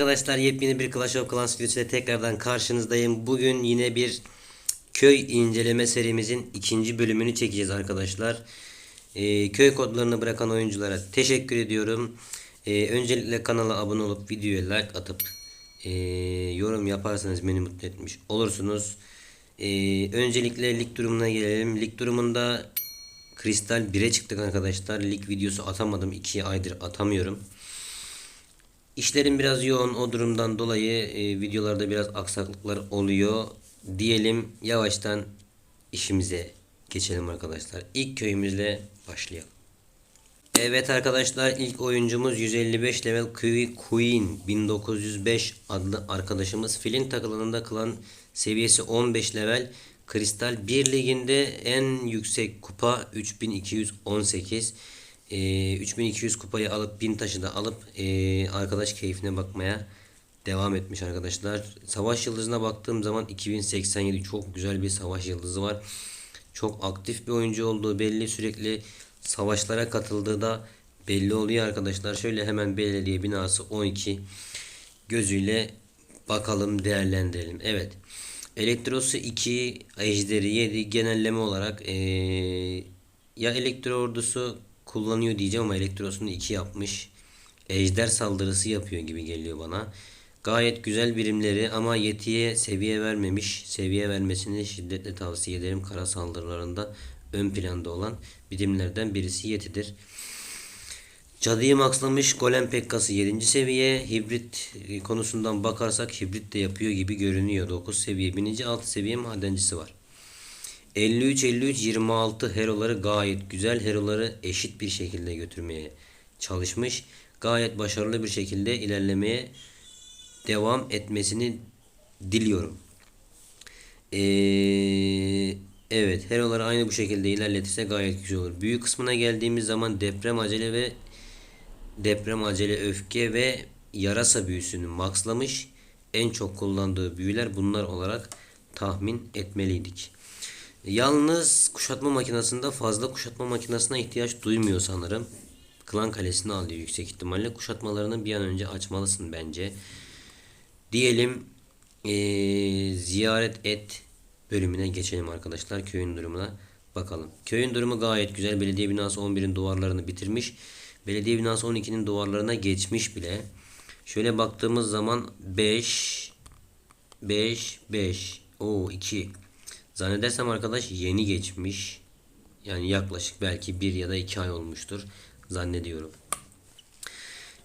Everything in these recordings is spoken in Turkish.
arkadaşlar yepyeni bir Clash of Clans videosuyla tekrardan karşınızdayım. Bugün yine bir köy inceleme serimizin ikinci bölümünü çekeceğiz arkadaşlar. Ee, köy kodlarını bırakan oyunculara teşekkür ediyorum. Ee, öncelikle kanala abone olup videoya like atıp ee, yorum yaparsanız beni mutlu etmiş olursunuz. Ee, öncelikle lig durumuna gelelim. Lig durumunda Kristal 1'e çıktık arkadaşlar. Lig videosu atamadım. 2 aydır atamıyorum. İşlerim biraz yoğun o durumdan dolayı e, videolarda biraz aksaklıklar oluyor. Diyelim yavaştan işimize geçelim arkadaşlar. İlk köyümüzle başlayalım. Evet arkadaşlar ilk oyuncumuz 155 level Queen 1905 adlı arkadaşımız. Filin takılarında klan seviyesi 15 level. Kristal 1 liginde en yüksek kupa 3218. Ee, 3200 kupayı alıp 1000 taşı da alıp ee, arkadaş keyfine bakmaya devam etmiş arkadaşlar. Savaş yıldızına baktığım zaman 2087 çok güzel bir savaş yıldızı var. Çok aktif bir oyuncu olduğu belli. Sürekli savaşlara katıldığı da belli oluyor arkadaşlar. Şöyle hemen belediye binası 12 gözüyle bakalım değerlendirelim. Evet. Elektrosu 2, ejderi 7 genelleme olarak ee, ya elektro ordusu kullanıyor diyeceğim ama elektrosunu 2 yapmış. Ejder saldırısı yapıyor gibi geliyor bana. Gayet güzel birimleri ama yetiye seviye vermemiş. Seviye vermesini şiddetle tavsiye ederim. Kara saldırılarında ön planda olan birimlerden birisi yetidir. Cadıyı maxlamış Golem Pekkası 7. seviye. Hibrit konusundan bakarsak hibrit de yapıyor gibi görünüyor. 9 seviye binici 6 seviye madencisi var. 53 53 26 heroları gayet güzel. Heroları eşit bir şekilde götürmeye çalışmış. Gayet başarılı bir şekilde ilerlemeye devam etmesini diliyorum. Ee, evet heroları aynı bu şekilde ilerletirse gayet güzel olur. Büyük kısmına geldiğimiz zaman deprem acele ve deprem acele öfke ve yarasa büyüsünü maxlamış. En çok kullandığı büyüler bunlar olarak tahmin etmeliydik. Yalnız kuşatma makinesinde fazla kuşatma makinesine ihtiyaç duymuyor sanırım. Klan kalesini alıyor yüksek ihtimalle. Kuşatmalarını bir an önce açmalısın bence. Diyelim ee, ziyaret et bölümüne geçelim arkadaşlar. Köyün durumuna bakalım. Köyün durumu gayet güzel. Belediye binası 11'in duvarlarını bitirmiş. Belediye binası 12'nin duvarlarına geçmiş bile. Şöyle baktığımız zaman 5 5 5 o 2 Zannedersem arkadaş yeni geçmiş. Yani yaklaşık belki bir ya da iki ay olmuştur. Zannediyorum.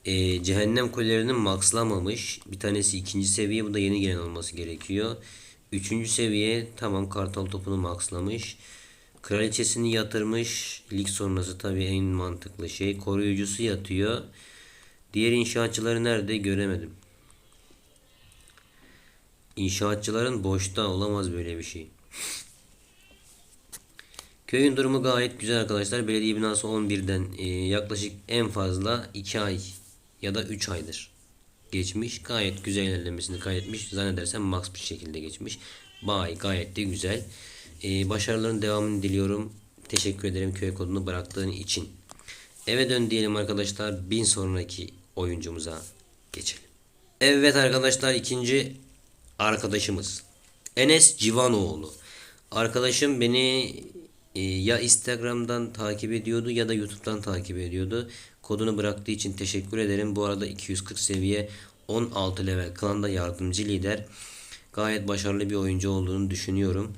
Ee, cehennem kulelerini maxlamamış. Bir tanesi ikinci seviye. Bu da yeni gelen olması gerekiyor. Üçüncü seviye tamam kartal topunu maxlamış. Kraliçesini yatırmış. Lig sonrası tabii en mantıklı şey. Koruyucusu yatıyor. Diğer inşaatçıları nerede göremedim. İnşaatçıların boşta olamaz böyle bir şey. Köyün durumu gayet güzel arkadaşlar. Belediye binası 11'den e, yaklaşık en fazla 2 ay ya da 3 aydır geçmiş. Gayet güzel ilerlemesini kaydetmiş. Zannedersem max bir şekilde geçmiş. Bay gayet de güzel. E, başarıların devamını diliyorum. Teşekkür ederim köy kodunu bıraktığın için. Eve dön diyelim arkadaşlar. Bin sonraki oyuncumuza geçelim. Evet arkadaşlar ikinci arkadaşımız. Enes Civanoğlu. Arkadaşım beni e, ya Instagram'dan takip ediyordu ya da YouTube'dan takip ediyordu. Kodunu bıraktığı için teşekkür ederim. Bu arada 240 seviye 16 level klanda yardımcı lider. Gayet başarılı bir oyuncu olduğunu düşünüyorum.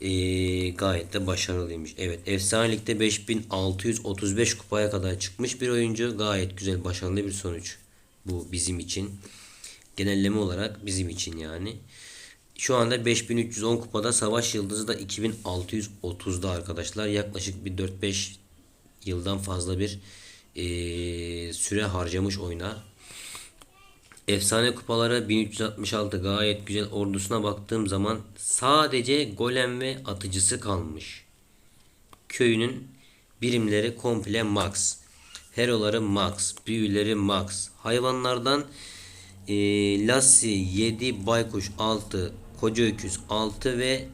Ee, gayet de başarılıymış. Evet efsanelikte 5635 kupaya kadar çıkmış bir oyuncu. Gayet güzel başarılı bir sonuç. Bu bizim için. Genelleme olarak bizim için yani. Şu anda 5310 kupada Savaş Yıldızı da 2630'da arkadaşlar. Yaklaşık bir 4-5 yıldan fazla bir e, süre harcamış oyuna. Efsane kupalara 1366 gayet güzel ordusuna baktığım zaman sadece golem ve atıcısı kalmış. Köyünün birimleri komple max. Heroları max. Büyüleri max. Hayvanlardan e, Lassi 7, Baykuş 6, Koca Öküz 6 ve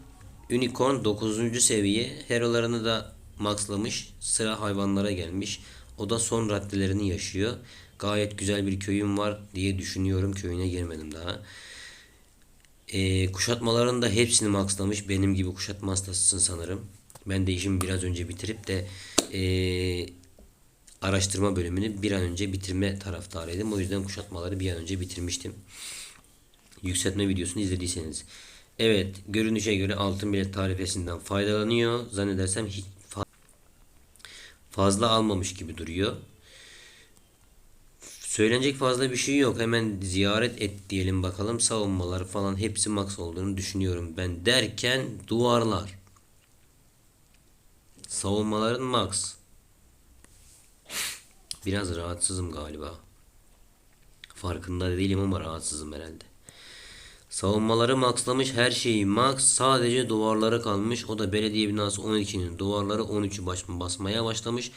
Unicorn 9. seviye. Herolarını da maxlamış. Sıra hayvanlara gelmiş. O da son raddelerini yaşıyor. Gayet güzel bir köyüm var diye düşünüyorum. Köyüne girmedim daha. Ee, kuşatmaların da hepsini maxlamış. Benim gibi kuşatma hastasısın sanırım. Ben de işimi biraz önce bitirip de ee, araştırma bölümünü bir an önce bitirme taraftarıydım. O yüzden kuşatmaları bir an önce bitirmiştim. Yükseltme videosunu izlediyseniz. Evet, görünüşe göre altın bilet tarifesinden faydalanıyor. Zannedersem hiç fa- fazla almamış gibi duruyor. Söylenecek fazla bir şey yok. Hemen ziyaret et diyelim bakalım. Savunmalar falan hepsi max olduğunu düşünüyorum ben derken duvarlar. Savunmaların max. Biraz rahatsızım galiba. Farkında değilim ama rahatsızım herhalde. Savunmaları maxlamış her şeyi max sadece duvarları kalmış. O da belediye binası 12'nin duvarları 13'ü baş, basmaya başlamış.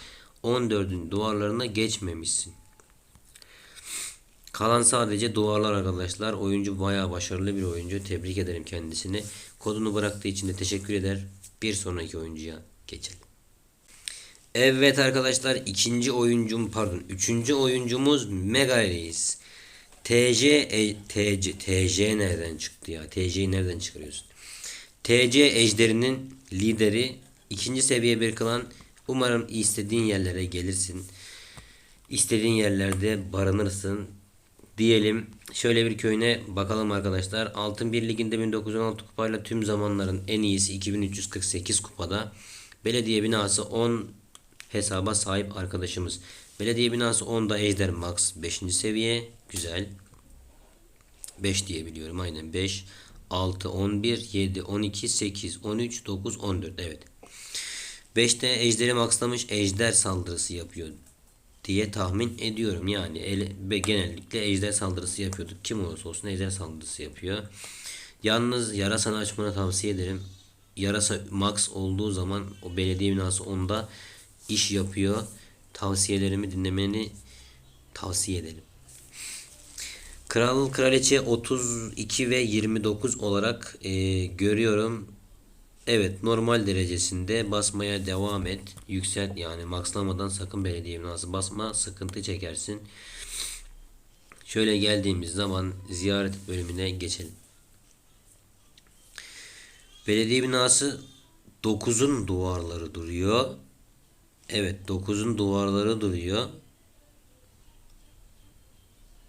14'ün duvarlarına geçmemişsin. Kalan sadece duvarlar arkadaşlar. Oyuncu bayağı başarılı bir oyuncu. Tebrik ederim kendisini. Kodunu bıraktığı için de teşekkür eder. Bir sonraki oyuncuya geçelim. Evet arkadaşlar ikinci oyuncum pardon üçüncü oyuncumuz Mega Reis. TC e, TC TC nereden çıktı ya? TC'yi nereden çıkarıyorsun? TC ejderinin lideri ikinci seviye bir klan. Umarım istediğin yerlere gelirsin. İstediğin yerlerde barınırsın diyelim. Şöyle bir köyüne bakalım arkadaşlar. Altın 1 liginde 1916 kupayla tüm zamanların en iyisi 2348 kupada. Belediye binası 10 hesaba sahip arkadaşımız. Belediye binası 10'da Ejder Max 5. seviye. Güzel. 5 diye biliyorum. Aynen 5, 6, 11, 7, 12, 8, 13, 9, 14. Evet. 5'te Ejder'i maxlamış. Ejder saldırısı yapıyor diye tahmin ediyorum. Yani ele, genellikle ejder saldırısı yapıyorduk. Kim olursa olsun ejder saldırısı yapıyor. Yalnız yarasanı açmanı tavsiye ederim. Yarasa max olduğu zaman o belediye binası onda iş yapıyor. Tavsiyelerimi dinlemeni tavsiye ederim. Kral kraliçe 32 ve 29 olarak e, görüyorum. Evet normal derecesinde basmaya devam et. Yükselt yani maxlamadan sakın belediye binası basma sıkıntı çekersin. Şöyle geldiğimiz zaman ziyaret bölümüne geçelim. Belediye binası 9'un duvarları duruyor. Evet 9'un duvarları duruyor.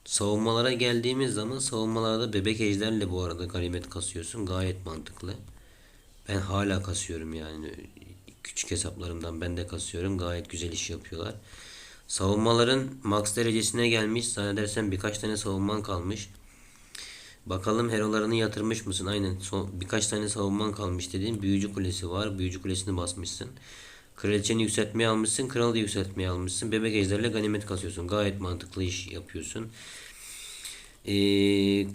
Savunmalara geldiğimiz zaman savunmalarda bebek ejderle bu arada ganimet kasıyorsun. Gayet mantıklı. Ben hala kasıyorum yani. Küçük hesaplarımdan ben de kasıyorum. Gayet güzel iş yapıyorlar. Savunmaların max derecesine gelmiş. Zannedersem birkaç tane savunman kalmış. Bakalım herolarını yatırmış mısın? Aynen. Son, birkaç tane savunman kalmış dediğim büyücü kulesi var. Büyücü kulesini basmışsın. Kraliçeni yükseltmeye almışsın. Kralı da yükseltmeye almışsın. Bebek ejderle ganimet kasıyorsun. Gayet mantıklı iş yapıyorsun. Eee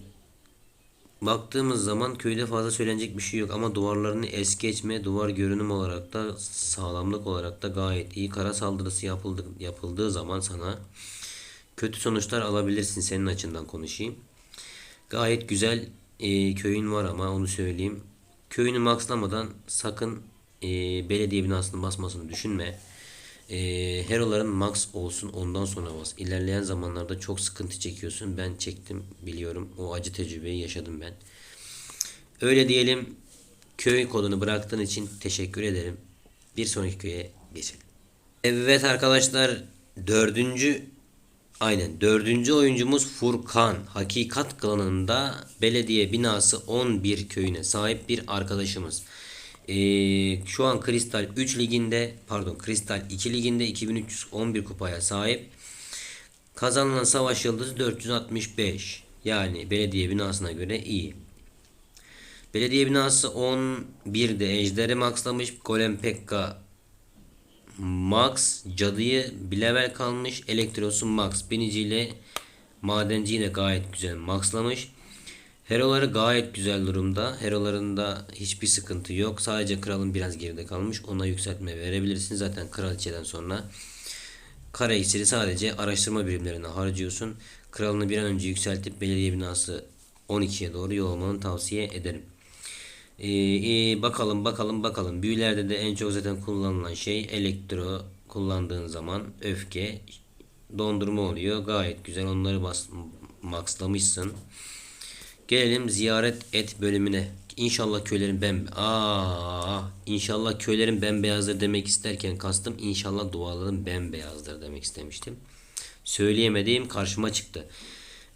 Baktığımız zaman köyde fazla söylenecek bir şey yok ama duvarlarını es geçme, duvar görünüm olarak da sağlamlık olarak da gayet iyi. Kara saldırısı yapıldı, yapıldığı zaman sana kötü sonuçlar alabilirsin senin açından konuşayım. Gayet güzel e, köyün var ama onu söyleyeyim. Köyünü maxlamadan sakın e, belediye binasının basmasını düşünme. E, heroların max olsun ondan sonra bas. İlerleyen zamanlarda çok sıkıntı çekiyorsun. Ben çektim biliyorum. O acı tecrübeyi yaşadım ben. Öyle diyelim. Köy kodunu bıraktığın için teşekkür ederim. Bir sonraki köye geçelim. Evet arkadaşlar dördüncü aynen dördüncü oyuncumuz Furkan. Hakikat klanında belediye binası 11 köyüne sahip bir arkadaşımız. Ee, şu an Kristal 3 liginde pardon Kristal 2 liginde 2311 kupaya sahip. Kazanılan savaş yıldızı 465. Yani belediye binasına göre iyi. Belediye binası 11'de ejderi maxlamış. Golem Pekka Max cadıyı bir level kalmış. Elektrosu Max biniciyle madenciyi de gayet güzel maxlamış. Heroları gayet güzel durumda. Herolarında hiçbir sıkıntı yok. Sadece kralın biraz geride kalmış. Ona yükseltme verebilirsin. Zaten kraliçeden sonra kara iksiri sadece araştırma birimlerine harcıyorsun. Kralını bir an önce yükseltip belediye binası 12'ye doğru yol almanı tavsiye ederim. Ee, e, bakalım bakalım bakalım. Büyülerde de en çok zaten kullanılan şey elektro kullandığın zaman öfke dondurma oluyor. Gayet güzel. Onları bas, maxlamışsın. Gelelim ziyaret et bölümüne. İnşallah köylerin ben aa inşallah köylerin bembeyazdır demek isterken kastım inşallah duaların bembeyazdır demek istemiştim. Söyleyemediğim karşıma çıktı.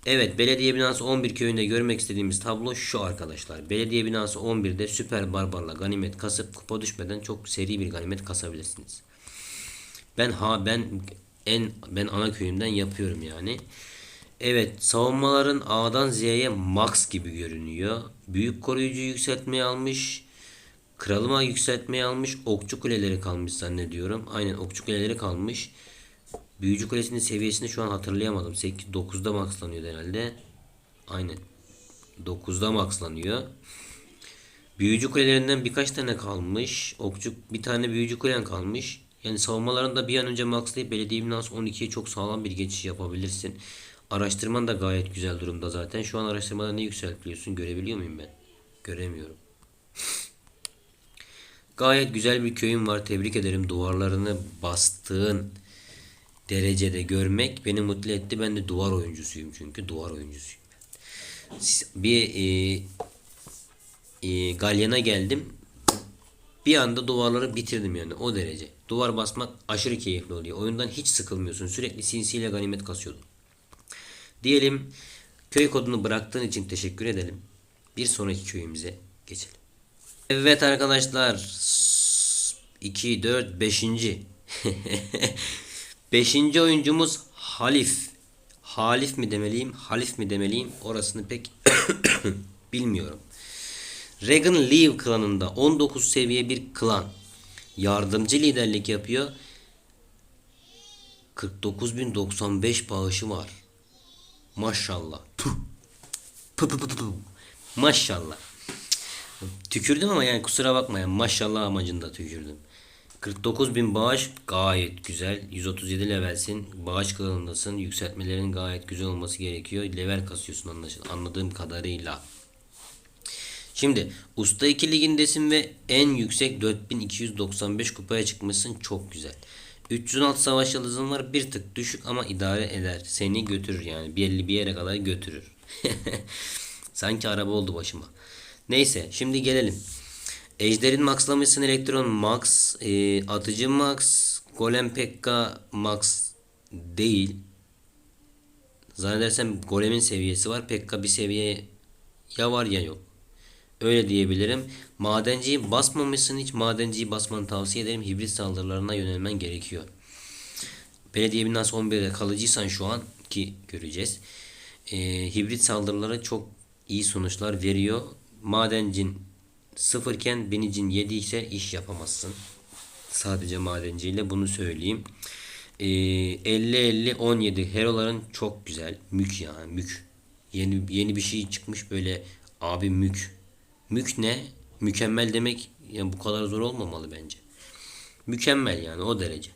Evet belediye binası 11 köyünde görmek istediğimiz tablo şu arkadaşlar. Belediye binası 11'de süper barbarla ganimet kasıp kupa düşmeden çok seri bir ganimet kasabilirsiniz. Ben ha ben en ben ana köyümden yapıyorum yani. Evet savunmaların A'dan Z'ye max gibi görünüyor. Büyük koruyucu yükseltmeye almış. Kralıma yükseltmeye almış. Okçu kuleleri kalmış zannediyorum. Aynen okçu kuleleri kalmış. Büyücü kulesinin seviyesini şu an hatırlayamadım. 8 9'da maxlanıyor herhalde. Aynen. 9'da maxlanıyor. Büyücü kulelerinden birkaç tane kalmış. Okçu bir tane büyücü kulen kalmış. Yani savunmalarını da bir an önce maxlayıp belediye binası 12'ye çok sağlam bir geçiş yapabilirsin. Araştırman da gayet güzel durumda zaten. Şu an araştırmada ne yükseltiliyorsun görebiliyor muyum ben? Göremiyorum. Gayet güzel bir köyüm var. Tebrik ederim. Duvarlarını bastığın derecede görmek beni mutlu etti. Ben de duvar oyuncusuyum çünkü. Duvar oyuncusuyum. Bir e, e, galyana geldim. Bir anda duvarları bitirdim yani o derece. Duvar basmak aşırı keyifli oluyor. Oyundan hiç sıkılmıyorsun. Sürekli sinsiyle ganimet kasıyordum. Diyelim köy kodunu bıraktığın için teşekkür edelim. Bir sonraki köyümüze geçelim. Evet arkadaşlar 2, 4, 5. 5. oyuncumuz Halif. Halif mi demeliyim, Halif mi demeliyim orasını pek bilmiyorum. Regan Leave klanında 19 seviye bir klan. Yardımcı liderlik yapıyor. 49.095 bağışı var. Maşallah. Puh. Puh, puh, puh, puh. Maşallah. Tükürdüm ama yani kusura bakmayın. Maşallah amacında tükürdüm. 49 bin bağış gayet güzel. 137 levelsin. Bağış kralındasın. Yükseltmelerin gayet güzel olması gerekiyor. Level kasıyorsun anlaşılan. Anladığım kadarıyla. Şimdi Usta 2 ligindesin ve en yüksek 4295 kupaya çıkmışsın. Çok güzel. 316 savaş yıldızın var. Bir tık düşük ama idare eder. Seni götürür yani. Belli bir yere kadar götürür. Sanki araba oldu başıma. Neyse şimdi gelelim. Ejder'in maxlamışsın elektron max, e, atıcı max, golem pekka max değil. Zannedersem golemin seviyesi var. Pekka bir seviye ya var ya yok. Öyle diyebilirim. Madenciyi basmamışsın hiç. Madenciyi basmanı tavsiye ederim. Hibrit saldırılarına yönelmen gerekiyor. Belediye binası 11'de kalıcıysan şu an ki göreceğiz. Ee, hibrit saldırıları çok iyi sonuçlar veriyor. Madencin sıfırken binicin 7 ise iş yapamazsın. Sadece madenciyle bunu söyleyeyim. Ee, 50-50 17 heroların çok güzel. Mük yani mük. Yeni yeni bir şey çıkmış böyle abi mük. Mük ne? Mükemmel demek yani bu kadar zor olmamalı bence. Mükemmel yani o derece.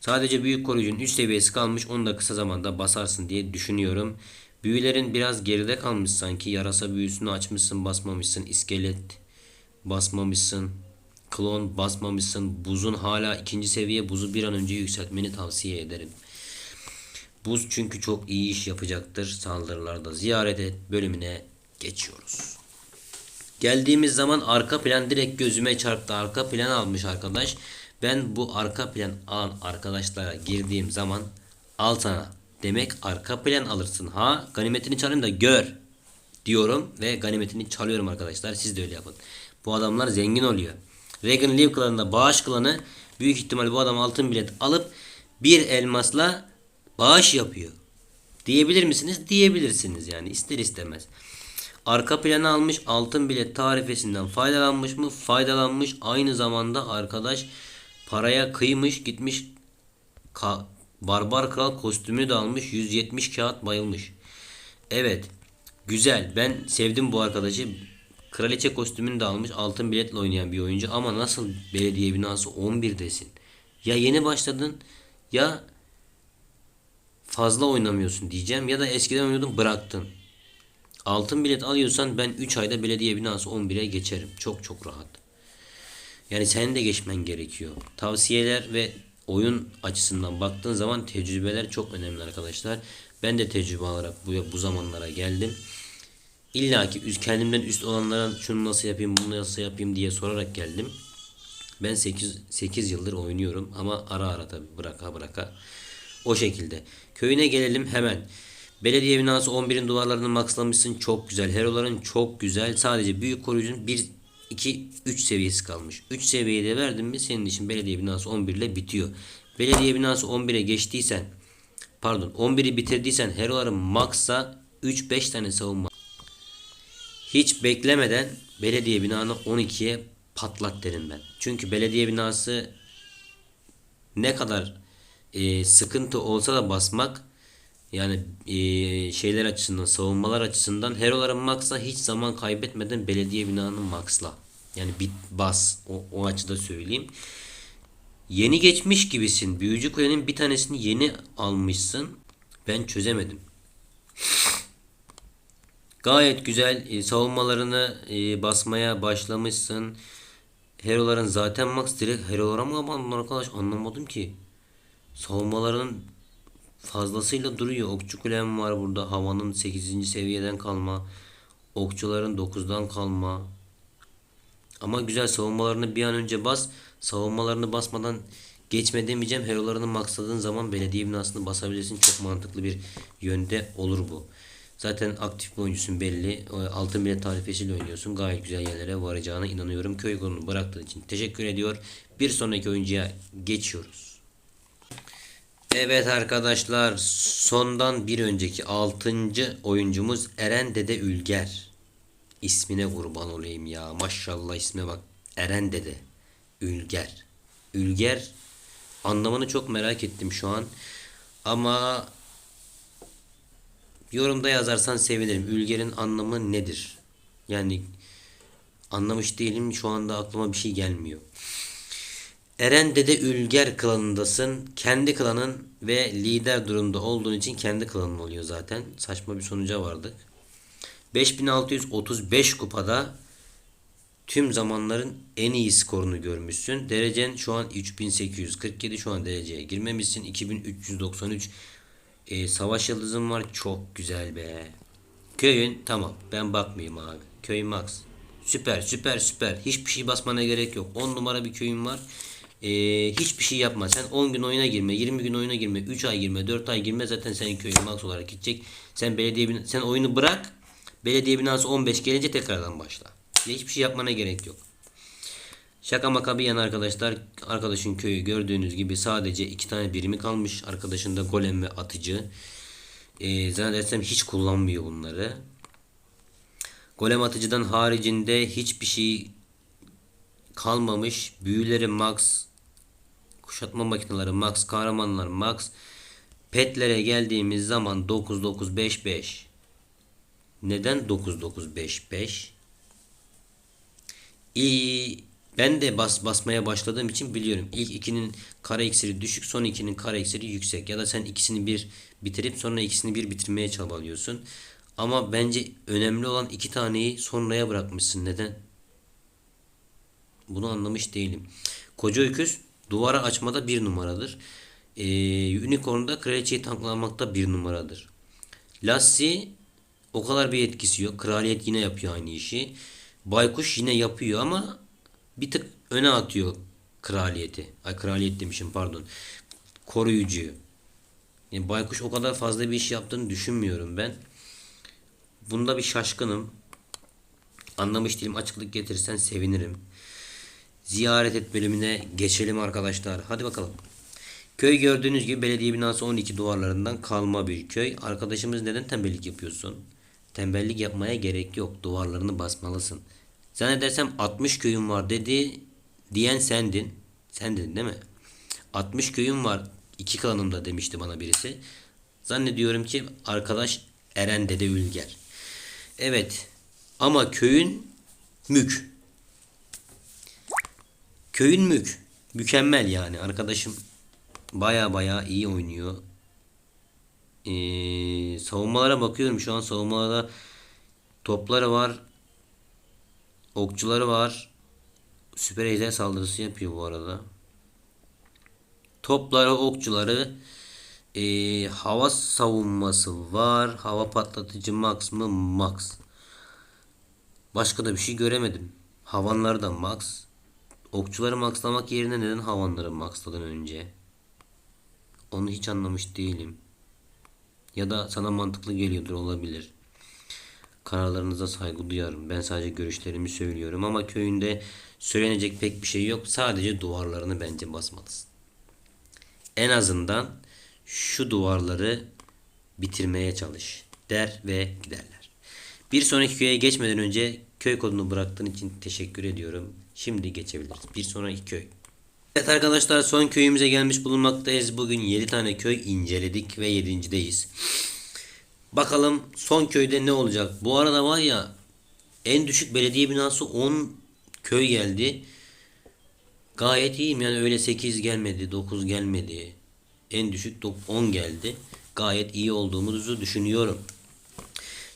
Sadece büyük koruyucunun üst seviyesi kalmış. Onu da kısa zamanda basarsın diye düşünüyorum. Büyülerin biraz geride kalmış sanki. Yarasa büyüsünü açmışsın basmamışsın. İskelet basmamışsın. Klon basmamışsın. Buzun hala ikinci seviye. Buzu bir an önce yükseltmeni tavsiye ederim. Buz çünkü çok iyi iş yapacaktır saldırılarda. Ziyaret et bölümüne geçiyoruz. Geldiğimiz zaman arka plan direkt gözüme çarptı. Arka plan almış arkadaş. Ben bu arka plan alan arkadaşlara girdiğim zaman al sana. Demek arka plan alırsın. Ha ganimetini çalayım da gör diyorum ve ganimetini çalıyorum arkadaşlar. Siz de öyle yapın. Bu adamlar zengin oluyor. Regan Leave klanında bağış klanı büyük ihtimal bu adam altın bilet alıp bir elmasla bağış yapıyor. Diyebilir misiniz? Diyebilirsiniz yani ister istemez. Arka planı almış altın bilet tarifesinden faydalanmış mı? Faydalanmış. Aynı zamanda arkadaş paraya kıymış gitmiş ka- barbar kral kostümü de almış 170 kağıt bayılmış. Evet güzel ben sevdim bu arkadaşı. Kraliçe kostümünü de almış altın biletle oynayan bir oyuncu ama nasıl belediye binası 11 desin. Ya yeni başladın ya fazla oynamıyorsun diyeceğim ya da eskiden oynuyordun bıraktın. Altın bilet alıyorsan ben 3 ayda belediye binası 11'e geçerim. Çok çok rahat. Yani senin de geçmen gerekiyor. Tavsiyeler ve oyun açısından baktığın zaman tecrübeler çok önemli arkadaşlar. Ben de tecrübe alarak bu, bu zamanlara geldim. İlla ki kendimden üst olanlara şunu nasıl yapayım bunu nasıl yapayım diye sorarak geldim. Ben 8, 8 yıldır oynuyorum ama ara ara tabi bıraka bıraka. O şekilde. Köyüne gelelim hemen. Belediye binası 11'in duvarlarını maxlamışsın. Çok güzel. Heroların çok güzel. Sadece büyük koruyucunun 1, 2, 3 seviyesi kalmış. 3 seviyede verdin mi senin için belediye binası 11 ile bitiyor. Belediye binası 11'e geçtiysen pardon 11'i bitirdiysen heroların maxsa 3-5 tane savunma. Hiç beklemeden belediye binanı 12'ye patlat derim ben. Çünkü belediye binası ne kadar e, sıkıntı olsa da basmak yani e, şeyler açısından savunmalar açısından heroların max'a hiç zaman kaybetmeden belediye binanın max'la. Yani bit bas o, o açıda söyleyeyim. Yeni geçmiş gibisin. Büyücü kulenin bir tanesini yeni almışsın. Ben çözemedim. Gayet güzel e, savunmalarını e, basmaya başlamışsın. Hero'ların zaten max direkt hero'lara mı abandon arkadaş anlamadım ki. Savunmalarının fazlasıyla duruyor. Okçu kulem var burada. Havanın 8. seviyeden kalma. Okçuların 9'dan kalma. Ama güzel savunmalarını bir an önce bas. Savunmalarını basmadan geçme demeyeceğim. Hero'larını maxladığın zaman belediye binasını basabilirsin. Çok mantıklı bir yönde olur bu. Zaten aktif bir oyuncusun belli. Altın bilet tarifesiyle oynuyorsun. Gayet güzel yerlere varacağına inanıyorum. Köy konunu bıraktığın için teşekkür ediyor. Bir sonraki oyuncuya geçiyoruz. Evet arkadaşlar sondan bir önceki 6. oyuncumuz Eren Dede Ülger. İsmine kurban olayım ya. Maşallah isme bak. Eren Dede Ülger. Ülger anlamını çok merak ettim şu an. Ama yorumda yazarsan sevinirim. Ülger'in anlamı nedir? Yani anlamış değilim. Şu anda aklıma bir şey gelmiyor. Eren Dede Ülger klanındasın. Kendi klanın ve lider durumda olduğun için kendi klanın oluyor zaten. Saçma bir sonuca vardık. 5635 kupada tüm zamanların en iyi skorunu görmüşsün. Derecen şu an 3847 şu an dereceye girmemişsin. 2393 e, savaş yıldızın var. Çok güzel be. Köyün tamam ben bakmayayım abi. Köyün max. Süper süper süper. Hiçbir şey basmana gerek yok. 10 numara bir köyün var. Ee, hiçbir şey yapma. Sen 10 gün oyuna girme, 20 gün oyuna girme, 3 ay girme, 4 ay girme zaten senin köyün max olarak gidecek. Sen belediye bin- sen oyunu bırak. Belediye binası 15 gelince tekrardan başla. Hiçbir şey yapmana gerek yok. Şaka maka bir yana arkadaşlar. Arkadaşın köyü gördüğünüz gibi sadece iki tane birimi kalmış. Arkadaşın da golem ve atıcı. Ee, zannedersem hiç kullanmıyor bunları. Golem atıcıdan haricinde hiçbir şey kalmamış. Büyüleri max. Kuşatma makineleri max. Kahramanlar max. Petlere geldiğimiz zaman 9955. Neden 9955? İyi. Ben de bas basmaya başladığım için biliyorum. İlk ikinin kare iksiri düşük, son ikinin kare iksiri yüksek. Ya da sen ikisini bir bitirip sonra ikisini bir bitirmeye çabalıyorsun. Ama bence önemli olan iki taneyi sonraya bırakmışsın. Neden? Bunu anlamış değilim. Koca öküz duvara açmada bir numaradır. Ee, Unicorn'da kraliçeyi tanklamakta bir numaradır. Lassie o kadar bir etkisi yok. Kraliyet yine yapıyor aynı işi. Baykuş yine yapıyor ama bir tık öne atıyor kraliyeti. Ay kraliyet demişim pardon. Koruyucuyu. Yani Baykuş o kadar fazla bir iş yaptığını düşünmüyorum ben. Bunda bir şaşkınım. Anlamış değilim. Açıklık getirirsen sevinirim. Ziyaret et bölümüne geçelim arkadaşlar. Hadi bakalım. Köy gördüğünüz gibi belediye binası 12 duvarlarından kalma bir köy. Arkadaşımız neden tembellik yapıyorsun? Tembellik yapmaya gerek yok. Duvarlarını basmalısın. Zannedersem 60 köyüm var dedi diyen sendin. Sendin değil mi? 60 köyüm var. iki klanımda demişti bana birisi. Zannediyorum ki arkadaş Eren Dede Ülger. Evet. Ama köyün mük. Köyün mük. Mükemmel yani. Arkadaşım baya baya iyi oynuyor. Ee, savunmalara bakıyorum. Şu an savunmalarda topları var. Okçuları var. Süper ejder saldırısı yapıyor bu arada. Topları, okçuları, ee, hava savunması var. Hava patlatıcı max mı? Max. Başka da bir şey göremedim. Havanlar da max. Okçuları maxlamak yerine neden havanları maxladın önce? Onu hiç anlamış değilim. Ya da sana mantıklı geliyordur olabilir. Kararlarınıza saygı duyarım. Ben sadece görüşlerimi söylüyorum ama köyünde söylenecek pek bir şey yok. Sadece duvarlarını bence basmalısın. En azından şu duvarları bitirmeye çalış der ve giderler. Bir sonraki köye geçmeden önce köy kodunu bıraktığın için teşekkür ediyorum. Şimdi geçebiliriz. Bir sonraki köy. Evet arkadaşlar son köyümüze gelmiş bulunmaktayız. Bugün 7 tane köy inceledik ve 7.deyiz. Bakalım son köyde ne olacak? Bu arada var ya en düşük belediye binası 10 köy geldi. Gayet iyiyim yani öyle 8 gelmedi 9 gelmedi. En düşük 10 geldi. Gayet iyi olduğumuzu düşünüyorum.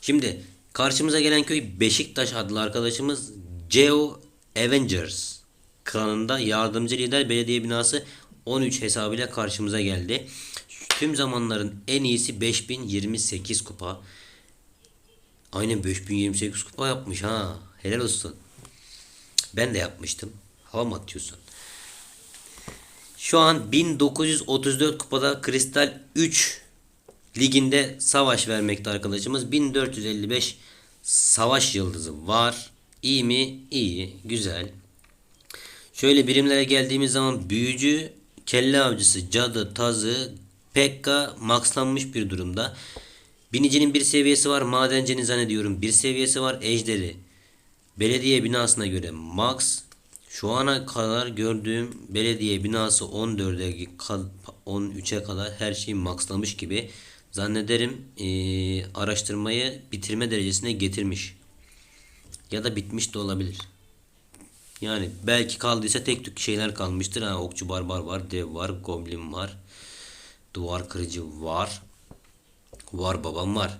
Şimdi karşımıza gelen köy Beşiktaş adlı arkadaşımız Geo Avengers klanında yardımcı lider belediye binası 13 hesabıyla karşımıza geldi. Tüm zamanların en iyisi 5028 kupa. Aynen 5028 kupa yapmış ha. Helal olsun. Ben de yapmıştım. Hava mı atıyorsun? Şu an 1934 kupada Kristal 3 liginde savaş vermekte arkadaşımız. 1455 savaş yıldızı var. İyi mi? İyi. Güzel. Şöyle birimlere geldiğimiz zaman büyücü, kelle avcısı, cadı, tazı, pekka maxlanmış bir durumda. Binicinin bir seviyesi var. Madencinin zannediyorum bir seviyesi var. Ejderi. Belediye binasına göre max. Şu ana kadar gördüğüm belediye binası 14'e 13'e kadar her şeyi maxlamış gibi. Zannederim ee, araştırmayı bitirme derecesine getirmiş. Ya da bitmiş de olabilir. Yani belki kaldıysa tek tük şeyler kalmıştır. Ha, okçu barbar var, dev var, goblin var. Duvar kırıcı var. Var babam var.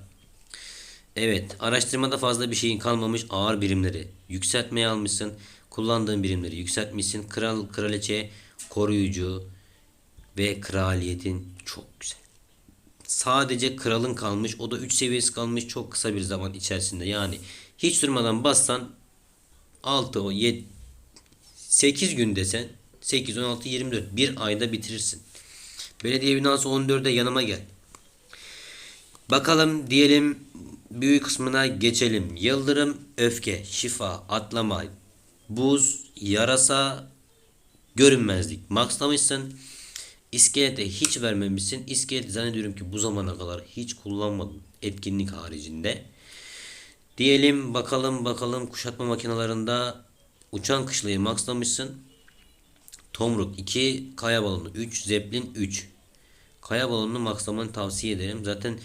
Evet araştırmada fazla bir şeyin kalmamış ağır birimleri. Yükseltmeye almışsın. Kullandığın birimleri yükseltmişsin. Kral, kraliçe, koruyucu ve kraliyetin çok güzel. Sadece kralın kalmış. O da 3 seviyesi kalmış çok kısa bir zaman içerisinde. Yani hiç durmadan bassan 6 o 7 8 gün desen 8 16 24 bir ayda bitirirsin. Belediye binası 14'e yanıma gel. Bakalım diyelim büyük kısmına geçelim. Yıldırım, öfke, şifa, atlama, buz, yarasa, görünmezlik. Maxlamışsın. İskelete hiç vermemişsin. İskelet zannediyorum ki bu zamana kadar hiç kullanmadın etkinlik haricinde. Diyelim bakalım bakalım kuşatma makinalarında uçan kışlayı maxlamışsın. Tomruk 2, kaya balonu 3, zeplin 3. Kaya balonunu maxlamanı tavsiye ederim. Zaten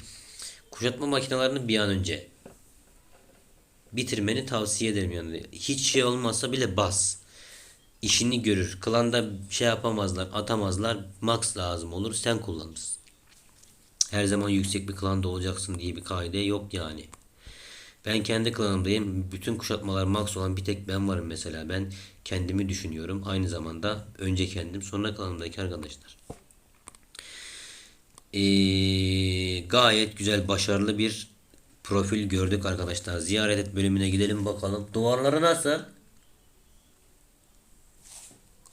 kuşatma makinelerini bir an önce bitirmeni tavsiye ederim yani. Hiç şey olmazsa bile bas. İşini görür. Klanda şey yapamazlar, atamazlar. Max lazım olur. Sen kullanırsın. Her zaman yüksek bir klanda olacaksın diye bir kaide yok yani. Ben kendi klanımdayım. Bütün kuşatmalar max olan bir tek ben varım mesela. Ben kendimi düşünüyorum. Aynı zamanda önce kendim sonra klanımdaki arkadaşlar. Ee, gayet güzel başarılı bir profil gördük arkadaşlar. Ziyaret et bölümüne gidelim bakalım. Duvarları nasıl?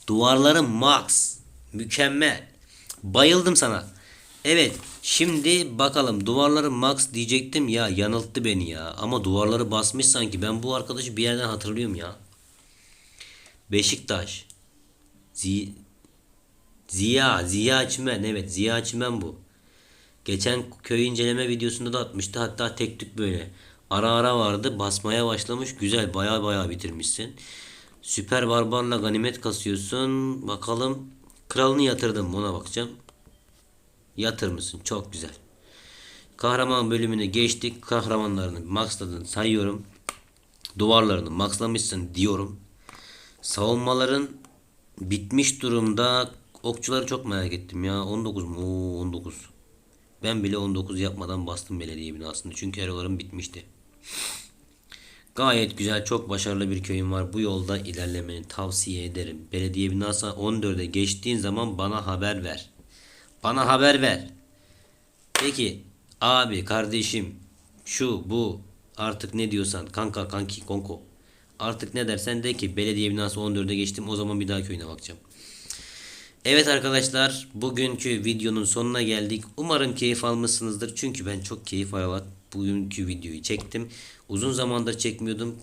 Duvarları max. Mükemmel. Bayıldım sana. Evet. Şimdi bakalım duvarları max diyecektim ya yanılttı beni ya. Ama duvarları basmış sanki. Ben bu arkadaşı bir yerden hatırlıyorum ya. Beşiktaş. Zi Ziya. Ziya Çimen. Evet Ziya Çimen bu. Geçen köy inceleme videosunda da atmıştı. Hatta tek tük böyle. Ara ara vardı. Basmaya başlamış. Güzel. Baya baya bitirmişsin. Süper barbarla ganimet kasıyorsun. Bakalım. Kralını yatırdım. Ona bakacağım. Yatır mısın? Çok güzel. Kahraman bölümüne geçtik. Kahramanlarını maxladın sayıyorum. Duvarlarını maxlamışsın diyorum. Savunmaların bitmiş durumda. Okçuları çok merak ettim ya. 19 mu? Oo, 19. Ben bile 19 yapmadan bastım belediye binasını. Çünkü erolarım bitmişti. Gayet güzel, çok başarılı bir köyüm var. Bu yolda ilerlemeni tavsiye ederim. Belediye binası 14'e geçtiğin zaman bana haber ver. Bana haber ver. Peki abi, kardeşim, şu, bu artık ne diyorsan kanka, kanki, konko. Artık ne dersen de ki belediye binası 14'e geçtim o zaman bir daha köyüne bakacağım. Evet arkadaşlar bugünkü videonun sonuna geldik. Umarım keyif almışsınızdır. Çünkü ben çok keyif alarak bugünkü videoyu çektim. Uzun zamandır çekmiyordum.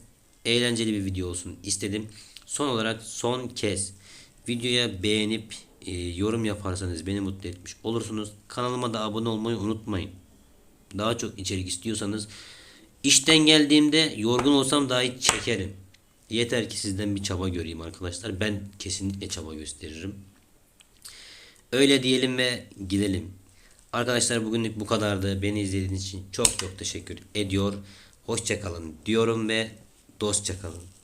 Eğlenceli bir video olsun istedim. Son olarak son kez videoya beğenip e, yorum yaparsanız beni mutlu etmiş olursunuz. Kanalıma da abone olmayı unutmayın. Daha çok içerik istiyorsanız işten geldiğimde yorgun olsam dahi çekerim. Yeter ki sizden bir çaba göreyim arkadaşlar. Ben kesinlikle çaba gösteririm. Öyle diyelim ve gidelim. Arkadaşlar bugünlük bu kadardı. Beni izlediğiniz için çok çok teşekkür ediyor. Hoşçakalın diyorum ve dostça kalın.